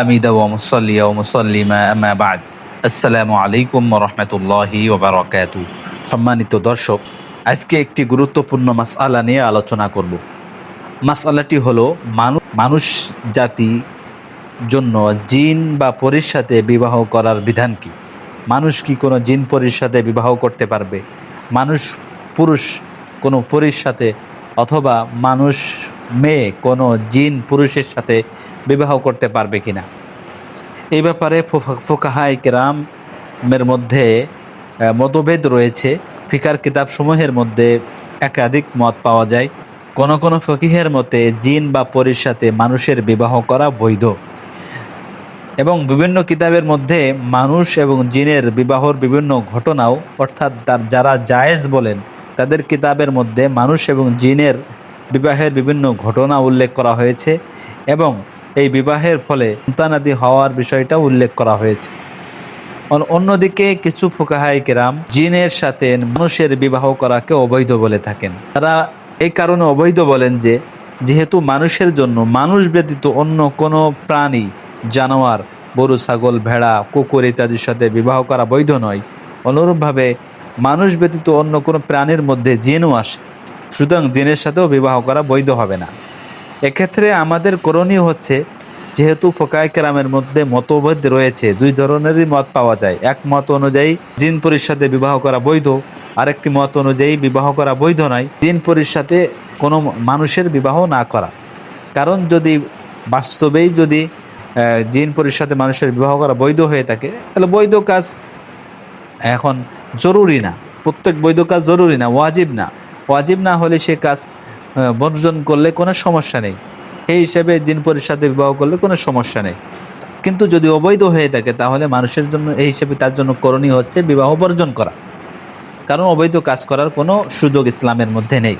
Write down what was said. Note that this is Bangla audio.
আমিদা সম্মানিত দর্শক, আজকে একটি গুরুত্বপূর্ণ মাসআলা নিয়ে আলোচনা করব। মাসআলাটি হলো মানুষ মানুষ জাতি জন্য জিন বা পরীর সাথে বিবাহ করার বিধান কি? মানুষ কি কোনো জিন পরীর সাথে বিবাহ করতে পারবে? মানুষ, পুরুষ কোনো পরীর সাথে অথবা মানুষ মেয়ে কোনো জিন পুরুষের সাথে বিবাহ করতে পারবে কিনা? এই ব্যাপারে ফোকাহাই কেরামের মধ্যে মতভেদ রয়েছে। ফিকার কিতাবসমূহের মধ্যে একাধিক মত পাওয়া যায়। কোন কোনো ফকিহের মতে জিন বা পরীর সাথে মানুষের বিবাহ করা বৈধ। এবং বিভিন্ন কিতাবের মধ্যে মানুষ এবং জিনের বিবাহর বিভিন্ন ঘটনাও, অর্থাৎ তার যারা জায়েজ বলেন, তাদের কিতাবের মধ্যে মানুষ এবং জিনের বিবাহের বিভিন্ন ঘটনা উল্লেখ করা হয়েছে এবং এই বিবাহের ফলে সন্তানাদি হওয়ার বিষয়টা উল্লেখ করা হয়েছে। অন্যদিকে কিছু ফোকাহাই কেরাম জিনের সাথে মানুষের বিবাহ করাকে অবৈধ বলে থাকেন। তারা এই কারণে অবৈধ বলেন যে, যেহেতু মানুষের জন্য মানুষ ব্যতীত অন্য কোনো প্রাণী, জানোয়ার, গরু, ছাগল, ভেড়া, কুকুর ইত্যাদির সাথে বিবাহ করা বৈধ নয়। অনুরূপভাবে মানুষ ব্যতীত অন্য কোনো প্রাণীর মধ্যে জিনও আসে। সুতরাং জিনের সাথেও বিবাহ করা বৈধ হবে না। এক্ষেত্রে আমাদের করণীয় হচ্ছে, যেহেতু ফোকায় কেরামের মধ্যে মতভেদ রয়েছে, দুই ধরনেরই মত পাওয়া যায়। এক মত অনুযায়ী জিন পরিষদে বিবাহ করা বৈধ, আরেকটি মত অনুযায়ী বিবাহ করা বৈধ নয়, জিন পরিষদে কোনো মানুষের বিবাহ না করা। কারণ যদি বাস্তবেই যদি জিন পরিষদে মানুষের বিবাহ করা বৈধ হয়ে থাকে, তাহলে বৈধ কাজ এখন জরুরি না। প্রত্যেক বৈধ কাজ জরুরি না, ওয়াজিব না। ওয়াজিব না হলে সে কাজ বর্জন করলে কোনো সমস্যা নেই। সেই হিসেবে দিন পরিষদে বিবাহ করলে কোনো সমস্যা নেই। কিন্তু যদি অবৈধ হয়ে থাকে, তাহলে মানুষের জন্য, এই হিসেবে তার জন্য করণীয় হচ্ছে বিবাহ বর্জন করা। কারণ অবৈধ কাজ করার কোনো সুযোগ ইসলামের মধ্যে নেই।